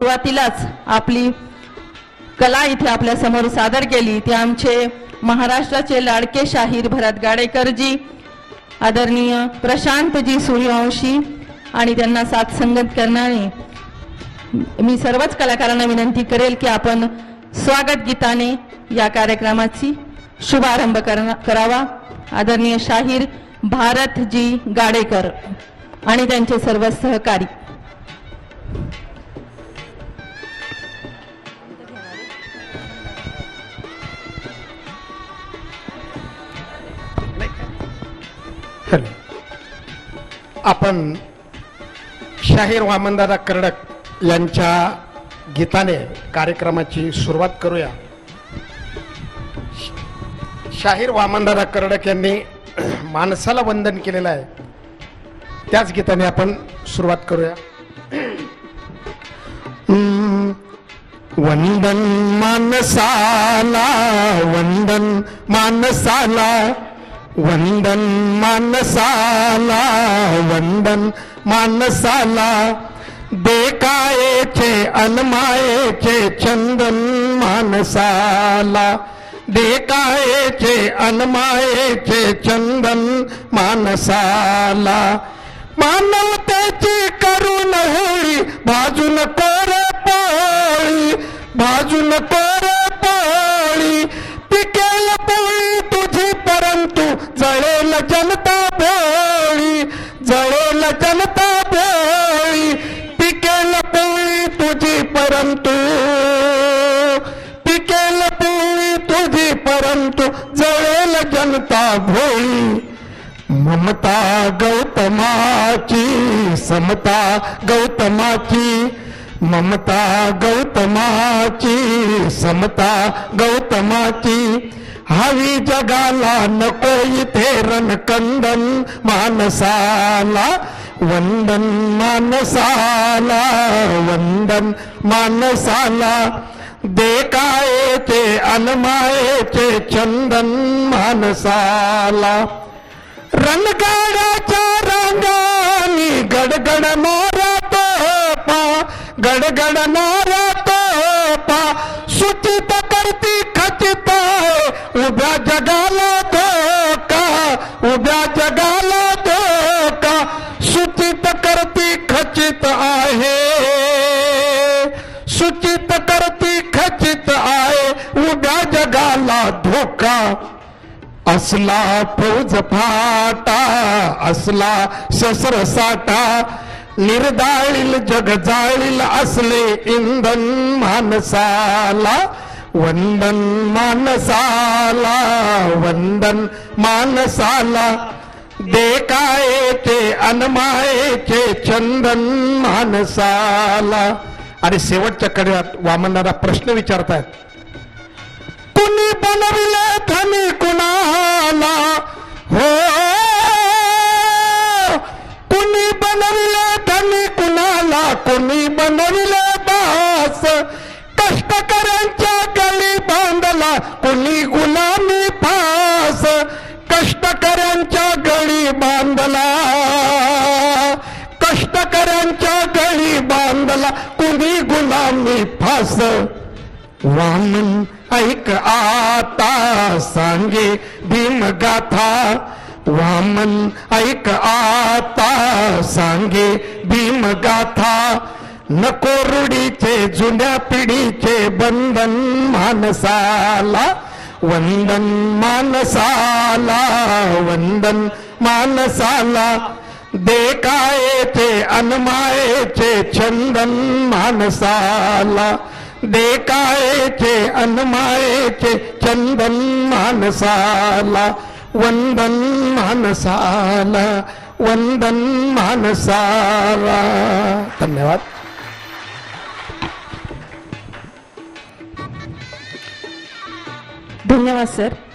सुरुवातीलाच आपली कला इथे आपल्यासमोर सादर केली. ते आमचे महाराष्ट्राचे लाडके शाहीर भरत गाडेकरजी आदरणीय प्रशांतजी सूर्यवंशी आणि त्यांना साथ संगत करणारे मी सर्वच कलाकारांना विनंती करेल की आपण स्वागत गीताने या कार्यक्रमाची शुभारंभ करावा. आदरणीय शाहीर भारतजी गाडेकर आणि त्यांचे सर्व सहकारी. हॅलो. आपण शाहीर वामनदादा कर्डक यांच्या गीताने कार्यक्रमाची सुरुवात करूया. शाहीर वामनदादा कर्डक यांनी माणसाला वंदन केलेलं आहे. त्याच गीताने आपण सुरुवात करूया. वंदन मानसाला वंदन मानसाला वंदन मानसाला वंदन मानसाला. देकायेचे अनमायेचे चंदन मानसाला. देकायेचे अनमायेचे चंदन मानसाला. मानवतेची करून होळी बाजून कोर पोळी बाजून कोर जळेल जनता भोळी जळेल जनता भोळी पिकेल पोळी तुझी परंतु पिकेल पोळी तुझी परंतु जळेल जनता भोळी. ममता गौतमाची समता गौतमाची ममता गौतमाची समता गौतमाची हवी जगाला नको इथे रणकंदन मानसाला वंदन मानसाला वंदन मानसाला. देकायेचे अनमायेचे चंदन मानसाला. रणगाड्याच्या रांगानी गडगडणारा तोपा गडगड मारा जगाला धोका उभ्या जगाला धोका सूचित करती खचित आहे. सूचित करती खचित आहे उभ्या जगाला धोका. असला फौज फाटा असला शस्त्र साठा निर्दाळील जग जाळील असले इंधन माणसाला वंदन मानसाला वंदन मानसाला देकायेचे अनमायेचे चंदन मानसाला आणि शेवटच्या कड्यात वामनाला प्रश्न विचारतायत कुणी बनविले धनी कुणाला हो कुणी बनविले धनी कुणाला कुणी गुलामी फास. वामन ऐक आता सांगे भीमगाथा वामन ऐक आता सांगे भीमगाथा नको रुडीचे जुन्या पिढीचे बंधन मानसाला. वंदन मानसाला वंदन मानसाला. देकायेचे अनमायेचे चंदन मानसाला. देकायेचे अनमायेचे चंदन मानसाला. वंदन मानसाला वंदन मानसाला. धन्यवाद. धन्यवाद सर.